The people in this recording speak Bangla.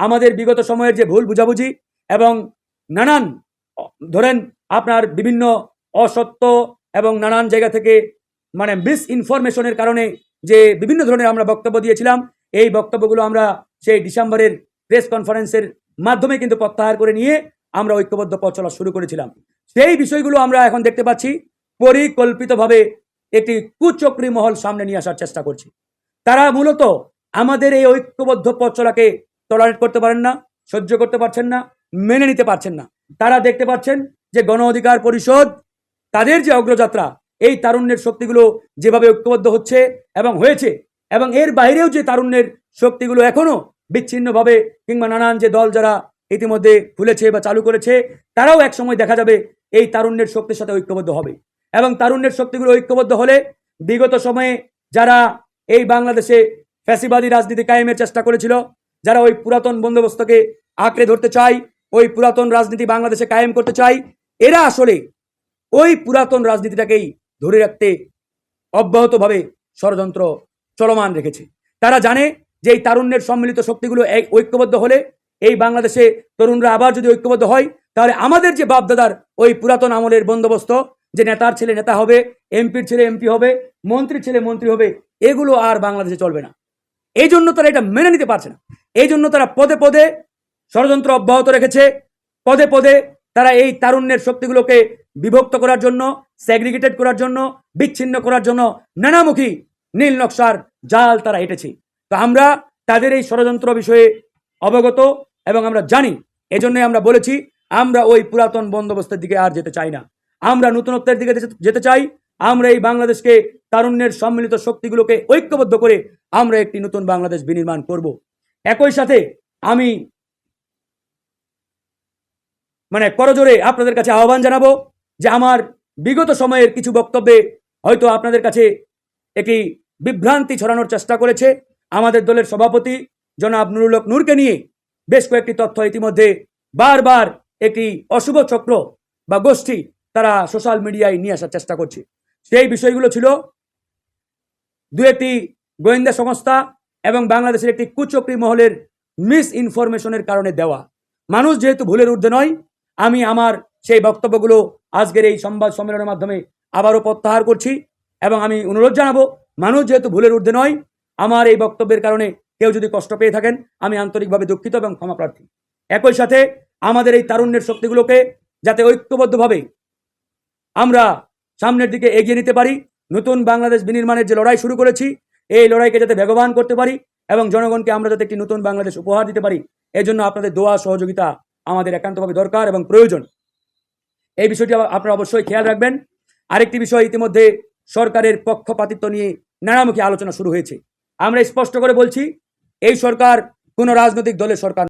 আমাদের বিগত সময়ের যে ভুল বুঝাবুঝি এবং নানান, ধরেন আপনার বিভিন্ন অসত্য এবং নানান জায়গা থেকে মানে মিস ইনফরমেশনের কারণে যে বিভিন্ন ধরনের আমরা বক্তব্য দিয়েছিলাম, এই বক্তব্যগুলো আমরা সেই ডিসেম্বরের প্রেস কনফারেন্সের মাধ্যমে কিন্তু প্রত্যাহার করে নিয়ে আমরা ঐক্যবদ্ধ পথ চলা শুরু করেছিলাম। সেই বিষয়গুলো আমরা এখন দেখতে পাচ্ছি, পরিকল্পিতভাবে একটি কুচক্রী মহল সামনে নিয়ে আসার চেষ্টা করছে। তারা মূলত আমাদের এই ঐক্যবদ্ধ পথ চলাকে টলারেট করতে পারেন না, সহ্য করতে পারছেন না, মেনে নিতে পারছেন না। তারা দেখতে পাচ্ছেন যে গণ অধিকার পরিষদ, তাদের যে অগ্রযাত্রা, এই তারুণ্যের শক্তিগুলো যেভাবে ঐক্যবদ্ধ হচ্ছে এবং হয়েছে, এবং এর বাইরেও যে তারুণ্যের শক্তিগুলো এখনও বিচ্ছিন্নভাবে কিংবা নানান যে দল যারা ইতিমধ্যে খুলেছে বা চালু করেছে, তারাও এক সময় দেখা যাবে এই তারুণ্যের শক্তির সাথে ঐক্যবদ্ধ হবে। এবং তারুণ্যের শক্তিগুলো ঐক্যবদ্ধ হলে বিগত সময়ে যারা এই বাংলাদেশে ফ্যাসিবাদী রাজনীতি কায়েমের চেষ্টা করেছিল যারা ওই পুরাতন বন্দোবস্তকে আঁকড়ে ধরতে চায়, ওই পুরাতন রাজনীতি বাংলাদেশে কায়েম করতে চায়, এরা আসলে ওই পুরাতন রাজনীতিটাকেই ধরে রাখতে অব্যাহতভাবে ষড়যন্ত্র চলমান রেখেছে। তারা জানে যে এই তারুণ্যের সম্মিলিত শক্তিগুলো এক ঐক্যবদ্ধ হলে এই বাংলাদেশে তরুণরা আবার যদি ঐক্যবদ্ধ হয়, তাহলে আমাদের যে বাপদাদার ওই পুরাতন আমলের বন্দোবস্ত, যে নেতার ছেলে নেতা হবে, এমপির ছেলে এমপি হবে, মন্ত্রীর ছেলে মন্ত্রী হবে, এগুলো আর বাংলাদেশে চলবে না। এই জন্য তারা এটা মেনে নিতে পারছে না। এই জন্য তারা পদে পদে ষড়যন্ত্র অব্যাহত রেখেছে। পদে পদে তারা এই তারুণ্যের শক্তিগুলোকে বিভক্ত করার জন্য স্যাগ্রিগেটেড করার জন্য, বিচ্ছিন্ন করার জন্য নানামুখী নীল নকশার জাল তারা এঁটেছে। তো আমরা তাদের এই ষড়যন্ত্র বিষয়ে অবগত এবং আমরা জানি, এজন্যই আমরা বলেছি, আমরা ওই পুরাতন বন্দোবস্তের দিকে আর যেতে চাই না। আমরা নতুনত্বের দিকে যেতে- চাই, আমরা এই বাংলাদেশকে তারুণ্যের সম্মিলিত শক্তিগুলোকে ঐক্যবদ্ধ করে আমরা একটি নতুন বাংলাদেশ বিনির্মাণ করব। একই সাথে আমি মানে করজোরে আপনাদের কাছে আহ্বান জানাব যে আমার বিগত সময়ের কিছু বক্তব্যে হয়তো আপনাদের কাছে একটি বিভ্রান্তি ছড়ানোর চেষ্টা করেছে আমাদের দলের সভাপতি জনাব নুরুলক নূরকে নিয়ে বেশ কয়েকটি তথ্য ইতিমধ্যে বারবার একটি অশুভ চক্র বা গোষ্ঠী তারা সোশ্যাল মিডিয়ায় নিয়ে আসার চেষ্টা করছে। সেই বিষয়গুলো ছিল দু একটি গোয়েন্দা সংস্থা এবং বাংলাদেশের একটি কুচক্রী মহলের মিস ইনফরমেশনের কারণে দেওয়া। মানুষ যেহেতু ভুলের ঊর্ধ্বে নয়, আমি আমার সেই বক্তব্যগুলো আজকের এই সংবাদ সম্মেলনের মাধ্যমে আবারও প্রত্যাহার করছি এবং আমি অনুরোধ জানাব, মানুষ যেহেতু ভুলের ঊর্ধ্বে নয়, আমার এই বক্তব্যের কারণে কেউ যদি কষ্ট পেয়ে থাকেন, আমি আন্তরিকভাবে দুঃখিত এবং ক্ষমা প্রার্থী। একই সাথে আমাদের এই তারুণ্যের শক্তিগুলোকে যাতে ঐক্যবদ্ধভাবে আমরা সামনের দিকে এগিয়ে নিতে পারি, নতুন বাংলাদেশ বিনির্মাণের যে লড়াই শুরু করেছি এই লড়াইকে যাতে বেগবান করতে পারি এবং জনগণকে আমরা যাতে একটি নতুন বাংলাদেশ উপহার দিতে পারি এজন্য আপনাদের দোয়া, সহযোগিতা আমাদের একান্তভাবে দরকার এবং প্রয়োজন। এই বিষয়টি আপনারা অবশ্যই খেয়াল রাখবেন। আরেকটি বিষয় ইতিমধ্যে সরকারের পক্ষপাতিত্ব নিয়ে নানামুখী আলোচনা শুরু হয়েছে। আমরা স্পষ্ট করে বলছি, এই সরকার কোনো রাজনৈতিক দলের সরকার